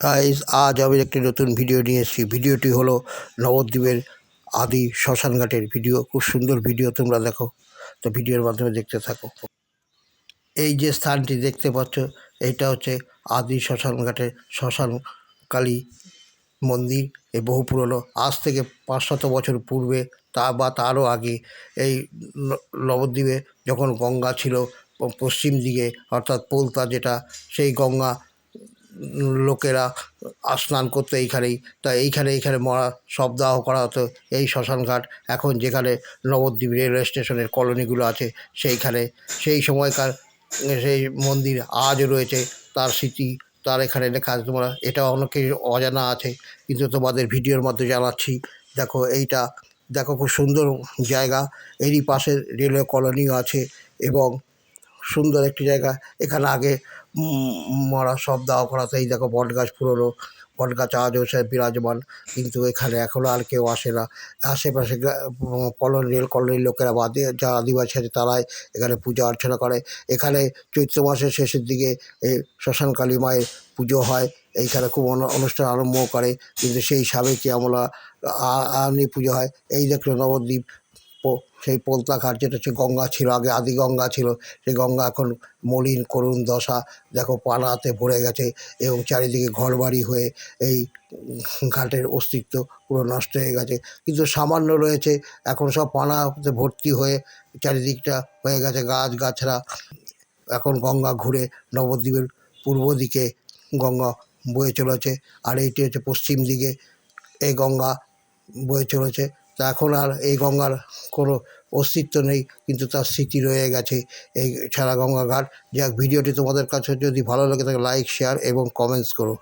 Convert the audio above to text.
Guys আজ আমি একটি নতুন ভিডিও নিয়ে এসেছি। ভিডিওটি হলো নবদ্বীপের আদি শ্মশানঘাটের ভিডিও খুব সুন্দর ভিডিও তোমরা দেখো। তো ভিডিওর মাধ্যমে দেখতে থাকো। এই যে স্থানটি দেখতে পাচ্ছ এইটা হচ্ছে আদি শ্মশানঘাটের শ্মশান কালী মন্দির। এ বহু পুরনো। আজ থেকে পাঁচ পাঁচশত বছর পূর্বে তা বা তারও আগে এই নবদ্বীপে যখন গঙ্গা ছিল পশ্চিম দিকে, অর্থাৎ পোলতা যেটা, সেই গঙ্গা লোকেরা স্নান করতো এইখানেই। তা এইখানে এইখানে মরা শবদাহ করা হতো। এই শ্মশানঘাট, এখন যেখানে নবদ্বীপ রেলওয়ে স্টেশনের কলোনিগুলো আছে, সেইখানে। সেই সময়কার সেই মন্দির আজও রয়েছে, তার স্মৃতি, তার এখানে লেখা আছে তোমরা। এটা অনেকের অজানা আছে, কিন্তু তোমাদের ভিডিওর মধ্যে জানাচ্ছি। দেখো এইটা, দেখো খুব সুন্দর জায়গা। এরই পাশে রেলওয়ে কলোনিও আছে এবং সুন্দর একটি জায়গা। এখানে আগে মরা সব দাওয়া করাতে এই দেখো বট গাছ পুরনো বট গাছ আজও সে বিরাজমান, কিন্তু এখানে এখনও আর কেউ আসে না। আশেপাশে কলোনি রেল কলোনির লোকেরা বাদে যারা আদিবাসী আছে তারাই এখানে পূজা অর্চনা করে। এখানে চৈত্র মাসের শেষের দিকে এই শ্মশান কালী মায়ের পুজো হয়, এইখানে খুব অনু- অনুষ্ঠান আরম্ভ করে, কিন্তু সেই সাবেকি আমরা আনি পুজো হয়। এই দেখল নবদ্বীপ সেই পোলতা ঘাট যেটা হচ্ছে গঙ্গা ছিল, আগে আদি গঙ্গা ছিল, সেই গঙ্গা এখন মলিন করুণ দশা। দেখো পানাতে ভরে গেছে এবং চারিদিকে ঘরবাড়ি হয়ে এই ঘাটের অস্তিত্ব পুরো নষ্ট হয়ে গেছে। কিন্তু সামান্য রয়েছে, এখন সব পানাতে ভর্তি হয়ে চারিদিকটা হয়ে গেছে গাছ গাছড়া এখন গঙ্গা ঘুরে নবদ্বীপের পূর্ব দিকে গঙ্গা বয়ে চলেছে, আর এইটি হচ্ছে পশ্চিম দিকে। এই গঙ্গা বয়ে চলেছে তা এখন আর এই গঙ্গার কোনো অস্তিত্ব নেই, কিন্তু তার স্মৃতি রয়ে গেছে। এই ছাড়া গঙ্গা ঘাট। যাক, ভিডিওটি তোমাদের কাছে যদি ভালো লাগে তাহলে লাইক শেয়ার এবং কমেন্টস করো।